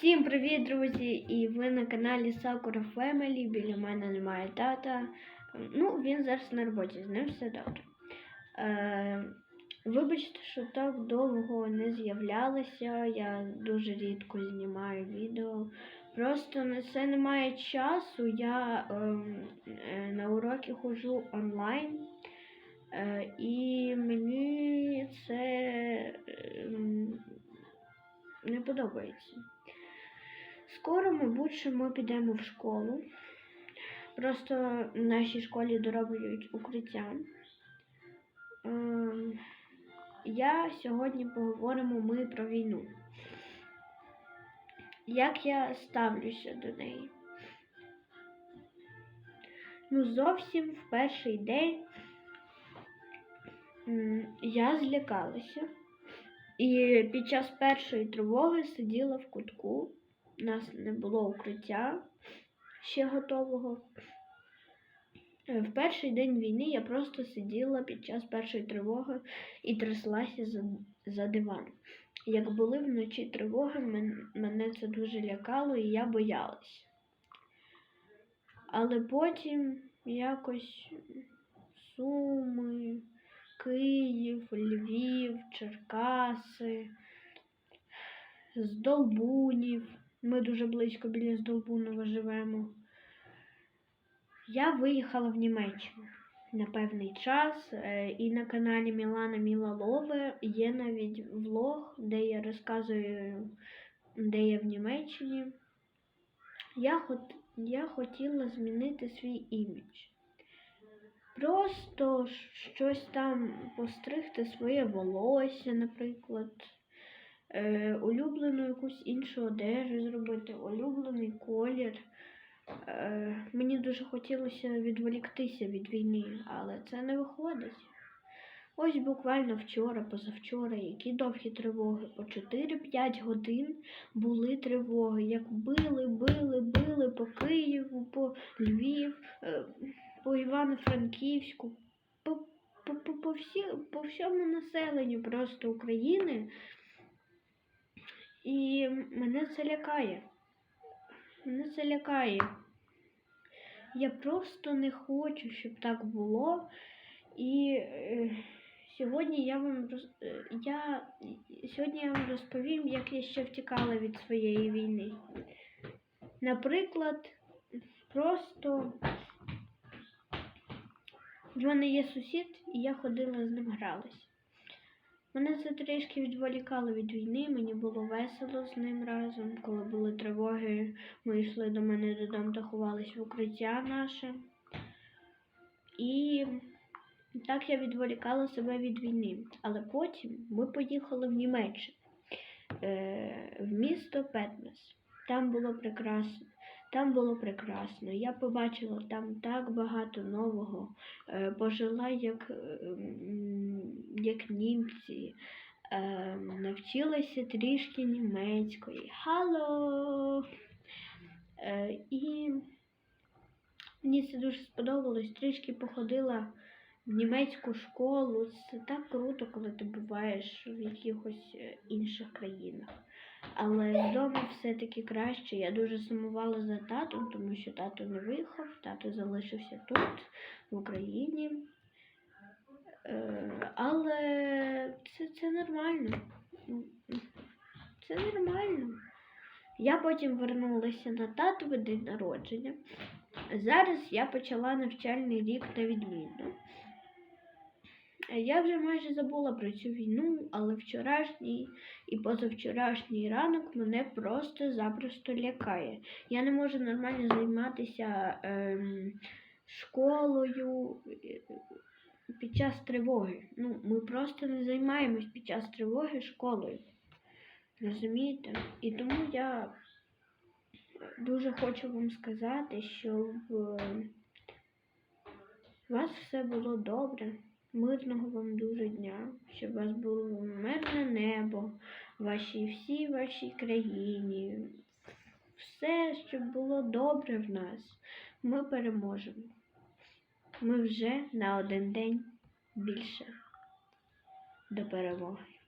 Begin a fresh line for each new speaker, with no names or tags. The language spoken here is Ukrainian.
Всім привіт, друзі! І ви на каналі Sakura Family. Біля мене немає тата. Ну, він зараз на роботі, з ним все добре. Е, вибачте, що так довго не з'являлися. Я дуже рідко знімаю відео. Просто на це немає часу. Я ем, е, на уроки ходжу онлайн. Е, і мені це ем, не подобається. Скоро, мабуть, що ми підемо в школу. Просто в нашій школі дороблюють укриття. Ем, Я сьогодні поговоримо ми про війну. Як я ставлюся до неї? Ну, зовсім в перший день я злякалася. І під час першої тривоги сиділа в кутку. У нас не було укриття ще готового. Е, В перший день війни я просто сиділа під час першої тривоги і тряслася за, за диван. Як були вночі тривоги, мене це дуже лякало і я боялась. Але потім якось Суми, Київ, Львів, Черкаси, Здолбунів. Ми дуже близько біля Здолбунова живемо. Я виїхала в Німеччину на певний час, е, і на каналі Мілана Мілалове є навіть влог, де я розказую, де я в Німеччині. Я, хот... я хотіла змінити свій імідж. Просто щось там постригти своє волосся, наприклад, е, улюблену якусь іншу одежу зробити, улюблений колір. Е, мені дуже хотілося відволіктися від війни, але це не виходить. Ось буквально вчора, позавчора, які довгі тривоги, по 4-5 годин були тривоги, як били, били, били по Києву, по Львів, е, по Івано-Франківську, по, по, по, по, всі, по всьому населенню просто України. Мене це лякає. Мене це лякає. Я просто не хочу, щоб так було. І е, сьогодні я вам роз... е, я... сьогодні я вам розповім, як я ще втікала від своєї війни. Наприклад, просто в мене є сусід, і я ходила з ним гралась. Мене це трішки відволікало від війни, мені було весело з ним разом. Коли були тривоги, ми йшли до мене додому та ховались в укриття наше. І так я відволікала себе від війни. Але потім ми поїхали в Німеччину, е, в місто Петмес. Там було прекрасно. Там було прекрасно. Я побачила там так багато нового. Е, пожила як, е, м, як німці. Е, навчилася трішки німецької. Хало! Е, і мені це дуже сподобалось. Трішки походила в німецьку школу. Це так круто, коли ти буваєш в якихось е, інших країнах. Але вдома все-таки краще. Я дуже сумувала за татом, тому що тато не виїхав, тато залишився тут, в Україні. Е, але це, це нормально. Це нормально. Я потім вернулася на татове день народження. Зараз я почала навчальний рік на відмінно. Я вже майже забула про цю війну, але вчорашній і позавчорашній ранок мене просто-запросто лякає. Я не можу нормально займатися ем, школою під час тривоги. Ну, ми просто не займаємось під час тривоги школою. Розумієте? І тому я дуже хочу вам сказати, щоб у вас все було добре. Мирного вам дуже дня, щоб у вас було мирне небо, вашій всій вашій країні. Все, щоб було добре в нас, ми переможемо. Ми вже на один день більше до перемоги.